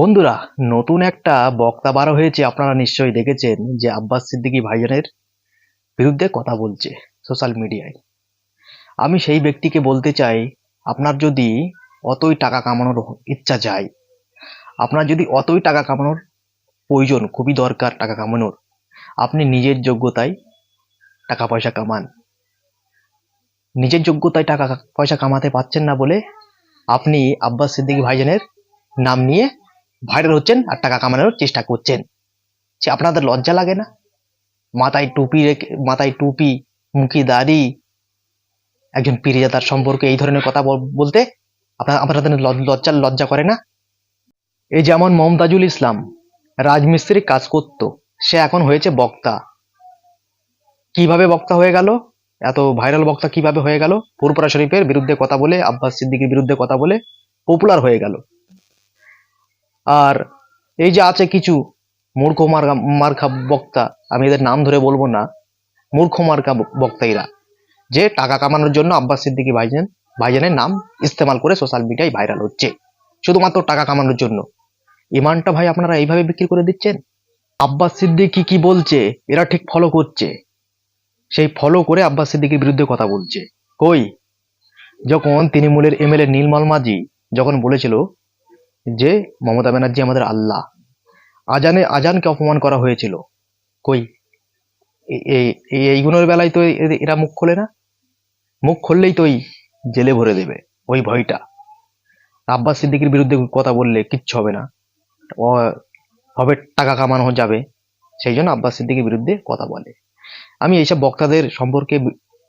বন্ধুরা, নতুন একটা বক্তা বারো হয়েছে, আপনারা নিশ্চয়ই দেখেছেন যে আব্বাস সিদ্দিকী ভাইজানের বিরুদ্ধে কথা বলছে সোশ্যাল মিডিয়ায় আমি সেই ব্যক্তিকে বলতে চাই, আপনার যদি অতই টাকা কামানোর ইচ্ছা যায়, আপনার যদি অতই টাকা কামানোর প্রয়োজন, খুবই দরকার টাকা কামানোর, আপনি নিজের যোগ্যতায় টাকা পয়সা কামান। নিজের যোগ্যতায় টাকা পয়সা কামাতে পারছেন না বলে আপনি আব্বাস সিদ্দিকী ভাইজানের নাম নিয়ে ভাইরাল হচ্ছেন আর টাকা কামানোর চেষ্টা করছেন। সে আপনাদের লজ্জা লাগে না? মাথায় টুপি রেখে, মাথায় টুপি, মুখি দাড়ি, একজন পীরজাদার সম্পর্কে এই ধরনের কথা বল- বলতে আপনার আপনাদের লজ্জা লজ্জা করে না? এই যেমন মমতাজুল ইসলাম রাজমিস্ত্রির কাজ করত, সে এখন হয়েছে বক্তা। কীভাবে বক্তা হয়ে গেল? এত ভাইরাল বক্তা কীভাবে হয়ে গেল? ফুরপুরা শরীফের বিরুদ্ধে কথা বলে, আব্বাস সিদ্দিকীর বিরুদ্ধে কথা বলে পপুলার হয়ে গেল। আর এই যে আছে কিছু মূর্খ মার্কা মার্খা বক্তা, আমি এদের নাম ধরে বলব না, মূর্খ মার্কা ব- বক্তা এরা যে টাকা কামানোর জন্য আব্বাস সিদ্দিকী ভাইজান ভাইজানের নাম ইস্তেমাল করে সোশ্যাল মিডিয়ায় ভাইরাল হচ্ছে। শুধুমাত্র টাকা কামানোর জন্য। ইমানটা ভাই আপনারা এইভাবে বিক্রি করে দিচ্ছেন? আব্বাস সিদ্দিকী কি বলছে? এরা ঠিক ফলো করছে। সেই ফলো করে আব্বাস সিদ্দিকীর বিরুদ্ধে কথা বলছে। কই? যখন তৃণমূলের এমএলএ নীলমল মাঝি যখন বলেছিল যে মমতা ব্যানার্জি আমাদের আল্লাহ। আজানে, আজানকে অপমান করা হয়েছিল। কই? এই এইগুলোর বেলায় তো এরা মুখ খোলে না? মুখ খুললেই তো জেলে ভরে দেবে, ওই ভয়টা। আব্বাস সিদ্দিকির বিরুদ্ধে কথা বললে কিচ্ছু হবে না। হবে টাকা কামানো যাবে, সেই জন্য আব্বাস সিদ্দিকির বিরুদ্ধে কথা বলে। আমি এইসব বক্তাদের সম্পর্কে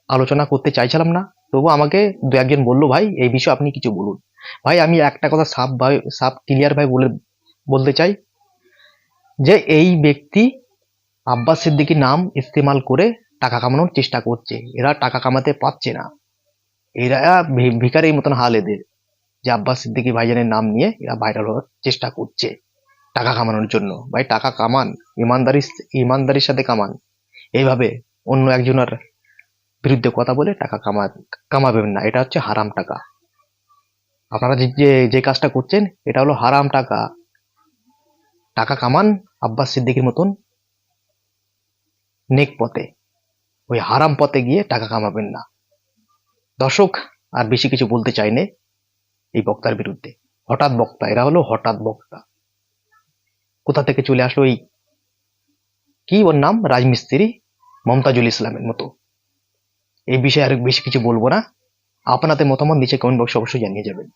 আলোচনা করতে চাইছিলাম না। তবু আমাকে দু একজন বলল, ভাই, এই বিষয়ে আপনি কিছু বলুন। ভাই, আমি একটা কথা সাফ ভাই সাফ ক্লিয়ার ভাই বলে, বলতে চাই যে এই ব্যক্তি আব্বাস সিদ্দিকীর নাম ইস্তেমাল করে টাকা কামানোর চেষ্টা করছে। এরা টাকা কামাতে পারছে না। এরা ভি- ভিখারির মতন হাল এদের যে আব্বাস সিদ্দিকী ভাইজানের নাম নিয়ে এরা ভাইরাল হওয়ার চেষ্টা করছে টাকা কামানোর জন্য। ভাই, টাকা কামান ইমানদারি ইমানদারির সাথে কামান। এইভাবে অন্য একজনের বিরুদ্ধে কথা বলে টাকা কামা, কামাবেন না। এটা হচ্ছে হারাম টাকা। আপনারা যে, যে- কাজটা করছেন, এটা হলো হারাম টাকা। টাকা কামান আব্বাস সিদ্দিকীর মতন নেক পথে। ওই হারাম পথে গিয়ে টাকা কামাবেন না। দর্শক, আর বেশি কিছু বলতে চাই নে এই বক্তার বিরুদ্ধে। হঠাৎ বক্তা, এরা হলো হঠাৎ বক্তা। কোথা থেকে চলে আসলো এই? কি ওর নাম? রাজমিস্ত্রি মমতাজুল ইসলামের মতো। এই বিষয়ে আরও বেশি কিছু বলব না। আপনাদের মতামত নিচে কমেন্ট বক্সে অবশ্যই জানিয়ে যাবেন।